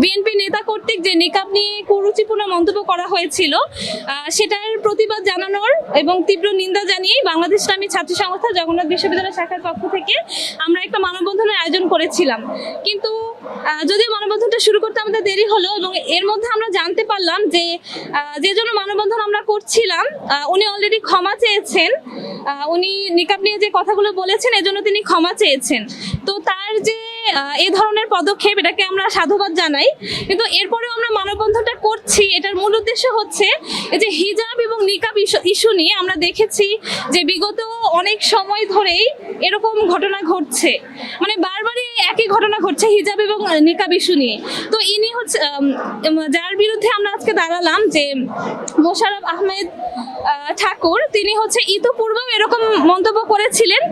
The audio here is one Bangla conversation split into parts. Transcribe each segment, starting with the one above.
বিএনপি নেতা কর্তৃক যে নিকাব নিয়ে কুরুচিপূর্ণ মন্তব্য করা হয়েছিল সেটার প্রতিবাদ জানানোর এবং তীব্র নিন্দা জানিয়ে বাংলাদেশ ইসলামী ছাত্র সংস্থা জগন্নাথ বিশ্ববিদ্যালয় শাখার পক্ষ থেকে আমরা একটা মানববন্ধনের আয়োজন করেছিলাম। কিন্তু যদিও মানববন্ধনটা শুরু করতে আমাদের দেরি হলো এবং এর মধ্যে আমরা জানতে পারলাম যে যে জন্য মানববন্ধন আমরা করছিলাম উনি অলরেডি ক্ষমা চেয়েছেন উনি নিকাব নিয়ে যে কথাগুলো বলেছেন, এজন্য তিনি ক্ষমা চেয়েছেন। তো তার যে এই ধরনের পদক্ষেপ, এটাকে আমরা সাধুবাদ জানাই। কিন্তু এরপরেও আমরা মানববন্ধনটা করছি, এটার মূল উদ্দেশ্য হচ্ছে যে হিজাব এবং নিকাব ইস্যু নিয়ে আমরা দেখেছি যে বিগত অনেক সময় ধরেই এরকম ঘটনা ঘটছে। মানে বারবারই একই ঘটনা ঘটছে হিজাব এবং নিকাব ইস্যু নিয়ে। তো ইনি হচ্ছে যার বিরুদ্ধে আমরা আজকে দাঁড়ালাম যে মোশাররফ আহমেদ ঠাকুর, তিনি হচ্ছে ইতোপূর্বেও এরকম মন্তব্য করেছিলেন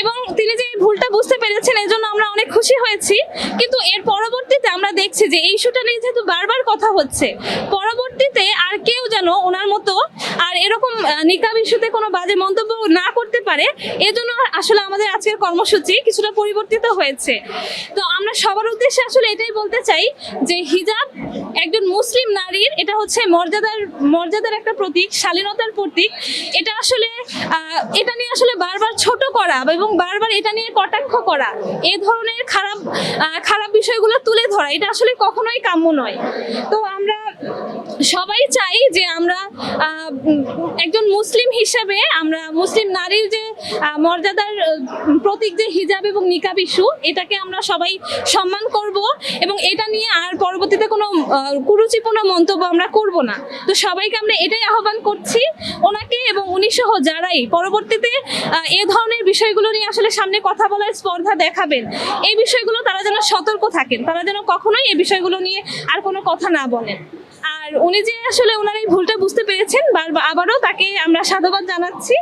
এবং তিনি যে ভুলটা বুঝতে পেরেছেন এই জন্য আমরা অনেক খুশি হয়েছি। কিন্তু এর পরবর্তীতে আমরা দেখছি যে এই ইস্যুটা নিয়ে যেহেতু বারবার কথা হচ্ছে, পরবর্তীতে আর কেউ যেন ওনার মতো আর এরকম নিকাব ইস্যুতে কোনো বাজে মন্তব্য না করতে পারে, এজন্য আসলে আমাদের আজকের কর্মসূচি কিছুটা পরিবর্তিত হয়েছে। তো আমরা সবার উদ্দেশ্যে আসলে এটাই বলতে চাই যে হিজাব একজন মুসলিম নারীর এটা হচ্ছে মর্যাদার মর্যাদার একটা প্রতীক, শালীনতার প্রতীক। এটা আসলে এটা নিয়ে আসলে বারবার ছোট করা এবং বারবার এটা নিয়ে কটাক্ষ করা, এ ধরনের খারাপ খারাপ বিষয়গুলো তুলে ধরা, এটা আসলে কখনোই কাম্য নয়। তো আমরা সবাই চাই যে আমরা একজন মুসলিম হিসেবে আমরা, মুসলিম নারীর যে মর্যাদার প্রতীক যে হিজাব এবং নিকাব ইস্যু, এটাকে আমরা সবাই সম্মান করব এবং এটা নিয়ে আর পরবর্তীতে কোনো কুরুচিপূর্ণ মন্তব্য আমরা করব না। তো সবাইকে আমরা এটাই আহ্বান করছি, ওনাকে এবং উনি সহ যারাই পরবর্তীতে এ ধরনের বিষয়গুলো নিয়ে আসলে সামনে কথা বলার স্পর্ধা দেখাবেন, এই বিষয়গুলো তারা যেন সতর্ক থাকেন, তারা যেন কখনোই এই বিষয়গুলো নিয়ে আর কোনো কথা না বলেন। আর উনি যে আসলে ওনার এই ভুলটা বুঝতে পেরেছেন, বার- আবারও তাকে আমরা সাধুবাদ জানাচ্ছি।